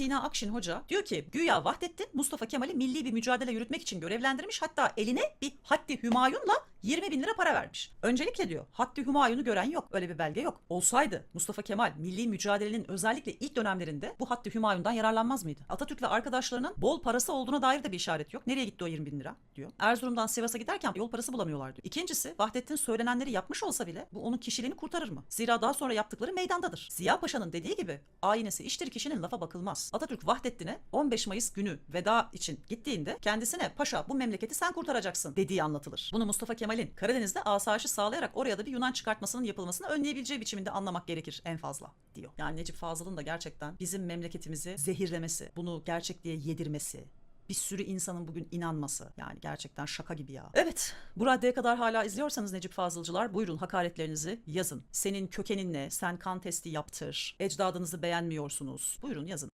Sina Akşin Hoca diyor ki güya Vahdettin Mustafa Kemal'i milli bir mücadele yürütmek için görevlendirmiş. Hatta eline bir Haddi Hümayun'la 20 bin lira para vermiş. Öncelikle diyor Haddi Hümayun'u gören yok. Öyle bir belge yok. Olsaydı Mustafa Kemal milli mücadelenin özellikle ilk dönemlerinde bu Haddi Hümayun'dan yararlanmaz mıydı? Atatürk ve arkadaşlarının bol parası olduğuna dair de bir işaret yok. Nereye gitti o 20 bin lira diyor. Erzurum'dan Sivas'a giderken yol parası bulamıyorlar diyor. İkincisi Vahdettin söylenenleri yapmış olsa bile bu onun kişiliğini kurtarır mı? Zira daha sonra yaptıkları meydandadır. Ziya Paşa'nın dediği gibi aynesi iştir kişinin lafa bakılmaz. Atatürk Vahdettin'e 15 Mayıs günü veda için gittiğinde kendisine paşa bu memleketi sen kurtaracaksın dediği anlatılır. Bunu Mustafa Kemal'in Karadeniz'de asayişi sağlayarak oraya da bir Yunan çıkartmasının yapılmasını önleyebileceği biçiminde anlamak gerekir en fazla diyor. Yani Necip Fazıl'ın da gerçekten bizim memleketimizi zehirlemesi, bunu gerçekliğe yedirmesi, bir sürü insanın bugün inanması. Yani gerçekten şaka gibi ya. Evet bu raddeye kadar hala izliyorsanız Necip Fazılcılar buyurun hakaretlerinizi yazın. Senin kökenin ne? Sen kan testi yaptır. Ecdadınızı beğenmiyorsunuz. Buyurun yazın.